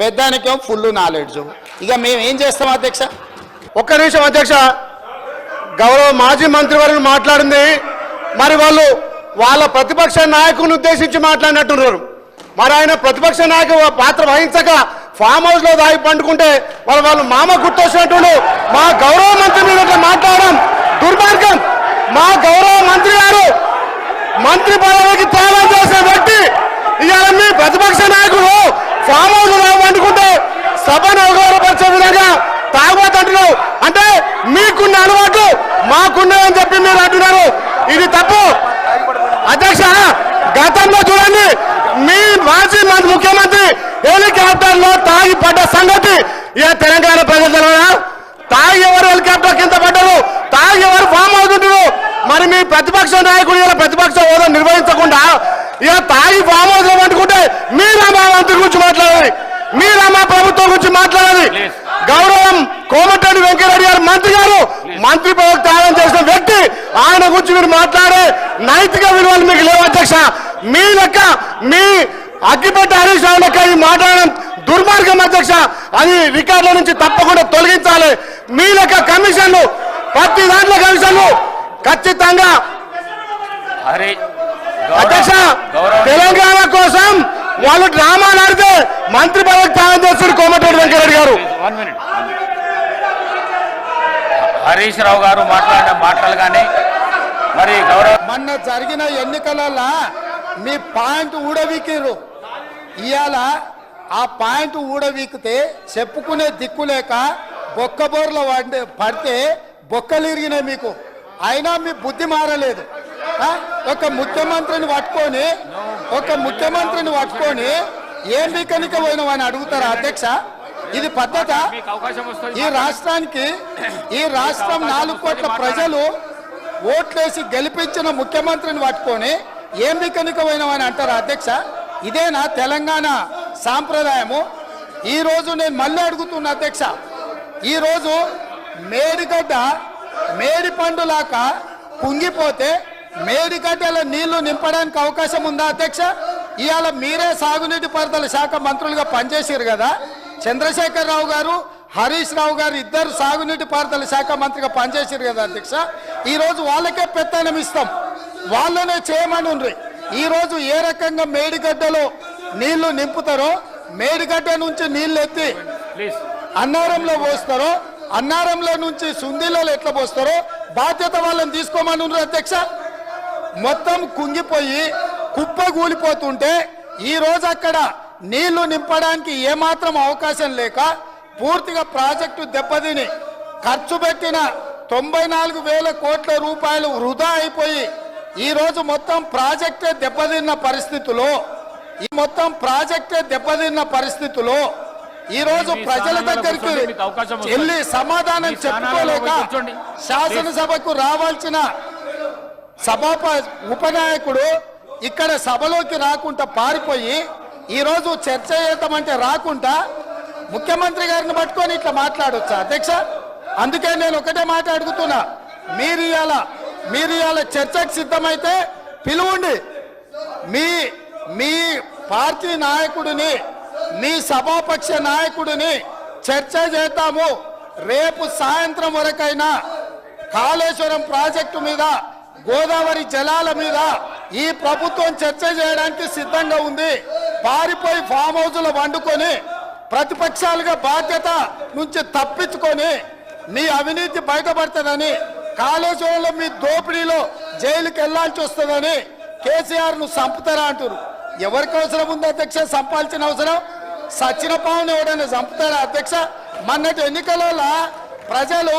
పెద్దానికేమో full knowledge ఇక మేము ఏం చేస్తాం అధ్యక్ష? ఒక్క నిమిషం అధ్యక్ష. గౌరవ మాజీ మంత్రివర్గం మాట్లాడింది. మరి వాళ్ళు వాళ్ళ ప్రతిపక్ష నాయకుని ఉద్దేశించి మాట్లాడినట్టున్నారు. మరి ఆయన ప్రతిపక్ష నాయకు పాత్ర వహించక ఫామ్ హౌస్లో దాగి పండుకుంటే వాళ్ళు వాళ్ళు మామ గుర్తొచ్చినట్టు మా గౌరవ మంత్రి మీద ఇట్లా మాట్లాడడం దుర్మార్గం. మా గౌరవ మంత్రి గారు మంత్రి పదవికి త్యాగం చేసే వ్యక్తి. ఇవాళ మీ ప్రతిపక్ష నాయకుడు ఫామ్ హౌస్లో వండుకుంటే సభను అవగాహనపరిచే విధంగా తాగుబోతుంటున్నావు అంటే మీకున్న అలవాట్లు మాకున్నాయని చెప్పి మీరు అంటున్నారు. ఇది తప్పు. అధ్యక్ష గతంలో చూడండి మీ మాజీ మంత్రి ముఖ్యమంత్రి హెలికాప్టర్లో తాగి పడ్డ సంగతి ఇక తెలంగాణ ప్రజలు తాగి ఎవరు హెలికాప్టర్ కింద పడ్డరు. తాగి ఎవరు ఫామ్ అవుతుంటారు మరి మీ ప్రతిపక్ష నాయకుడు ఇలా ప్రతిపక్ష హోదా నిర్వహించకుండా ఇక తాగి ఫామ్ అవుతాం అనుకుంటే పట్టుకుంటే మీరా మా మంత్రి గురించి మాట్లాడాలి మీరా మా ప్రభుత్వం గురించి మాట్లాడాలి గౌరవం కోమటిరెడ్డి వెంకటరెడ్డి గారు మంత్రి గారు. మంత్రి పదవి త్యాగం చేసిన వ్యక్తి. ఆయన గురించి మీరు మాట్లాడే నైతిక విలువలు మీకు లేవు అధ్యక్ష. మీ లెక్క మీ అగ్గిపెట్టి హరీష్ రావు లెక్క ఈ మాట్లాడడం దుర్మార్గం అధ్యక్ష. అది రికార్డుల నుంచి తప్పకుండా తొలగించాలి. మీ లెక్క కమిషన్లు ప్రతి దాంట్లో కమిషన్లు ఖచ్చితంగా అధ్యక్ష తెలంగాణ కోసం వాళ్ళు డ్రామాలు ఆడితే మంత్రి పదవికి త్యాగం చేస్తారు కోమటిరెడ్డి వెంకటరెడ్డి గారు. హరీష్ రావు గారు మాట్లాడిన మాటలు కానీ మరి గౌరవ మొన్న జరిగిన ఎన్నికలలో మీ పాయింట్ ఊడవీకిరు ఇవాళ ఆ పాయింట్ ఊడవీకితే చెప్పుకునే దిక్కు లేక బొక్కబోర్ల పడి పడితే బొక్కలు ఇరిగినాయి మీకు. అయినా మీ బుద్ధి మారలేదు? ఒక ముఖ్యమంత్రిని పట్టుకొని ఒక ముఖ్యమంత్రిని పట్టుకొని ఏం పోయినావు పోయినావని అడుగుతారా అధ్యక్ష? ఇది పద్ధత? ఈ రాష్ట్రానికి ఈ రాష్ట్రం నాలుగు కోట్ల ప్రజలు ఓట్లేసి గెలిపించిన ముఖ్యమంత్రిని పట్టుకొని ఏం అని అంటారా అధ్యక్ష? ఇదేనా తెలంగాణ సాంప్రదాయము? ఈ రోజు నేను మళ్ళీ అడుగుతున్నా అధ్యక్ష. ఈ రోజు మేడిగడ్డ మేడి పండులాక కుంగిపోతే మేడిగడ్డల నీళ్ళు నింపడానికి అవకాశం ఉందా అధ్యక్ష? ఇవాళ మీరే సాగునీటి పారుదల శాఖ మంత్రులుగా పనిచేసారు కదా. చంద్రశేఖర్ రావు గారు హరీష్ రావు గారు ఇద్దరు సాగునీటి పారుదల శాఖ మంత్రిగా పనిచేసారు కదా అధ్యక్ష. ఈ రోజు వాళ్ళకే పెత్తనం ఇస్తాం. వాళ్ళనే చేయమని ఉండ్రి. ఈ రోజు ఏ రకంగా మేడిగడ్డలో నీళ్ళు నింపుతారో మేడిగడ్డ నుంచి నీళ్ళు ఎత్తి అన్నారంలో పోస్తారో అన్నారంలో నుంచి సుందీలలో ఎట్లా పోస్తారో బాధ్యత వాళ్ళని తీసుకోమని ఉండ్రి అధ్యక్ష. మొత్తం కుంగిపోయి కుప్ప కూలిపోతుంటే ఈ రోజు అక్కడ నీళ్ళు నింపడానికి ఏమాత్రం అవకాశం లేక పూర్తిగా ప్రాజెక్టు దెబ్బతిని ఖర్చు పెట్టిన తొంభై నాలుగు వేల కోట్ల రూపాయలు వృధా అయిపోయి ఈ రోజు మొత్తం ప్రాజెక్టే దెబ్బతిన్న పరిస్థితిలో ఈ మొత్తం ప్రాజెక్టే దెబ్బతిన్న పరిస్థితిలో ఈ రోజు మీ ప్రజల దగ్గరికి. వెళ్ళి సమాధానం చెప్పుకోలేక. శాసనసభకు రావాల్సిన సభాప ఉపనాయకుడు ఇక్కడ సభలోకి రాకుండా పారిపోయి ఈరోజు చర్చ చేద్దామంటే రాకుండా ముఖ్యమంత్రి గారిని పట్టుకొని ఇట్లా మాట్లాడొచ్చా? అధ్యక్ష అందుకే నేను ఒకటే మాట అడుగుతున్నా. మీరు ఇవాళ మీరు ఇవాళ చర్చకు సిద్ధమైతే పిలువండి. మీ మీ పార్టీ నాయకుడిని మీ సభాపక్ష నాయకుడిని చర్చ చేద్దాము. రేపు సాయంత్రం వరకైనా కాళేశ్వరం ప్రాజెక్టు మీద గోదావరి జలాల మీద ఈ ప్రభుత్వం చర్చ చేయడానికి సిద్ధంగా ఉంది. పారిపోయి ఫామ్ హౌజులు వండుకొని ప్రతిపక్షాలుగా బాధ్యత నుంచి తప్పించుకొని మీ అవినీతి బయటపడుతుందని కాళేశ్వరంలో మీ దోపిడీలో జైలుకి వెళ్ళాల్సి వస్తుందని కేసీఆర్ను చంపుతారా అంటారు ఎవరికి అవసరం ఉంది అధ్యక్ష? చంపాల్సిన అవసరం? సచిన పావును ఎవడైనా చంపుతారా అధ్యక్ష? మొన్నటి ఎన్నికలలో ప్రజలు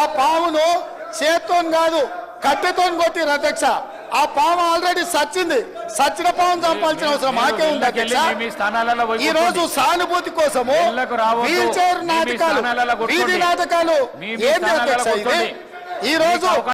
ఆ పావును చేత్తో కాదు కట్టెతో కొట్టిరు అధ్యక్ష ఆ పాము ఆల్రెడీ సచ్చింది సచ్చిన పావం చంపాల్సిన అవసరం మాకే ఉంది అధ్యక్ష ఈ రోజు. సానుభూతి కోసము. వీల్ చైర్ నాటకాలు. వీధి నాటకాలు స్థానాలలో అధ్యక్ష ఇది. ఈ రోజు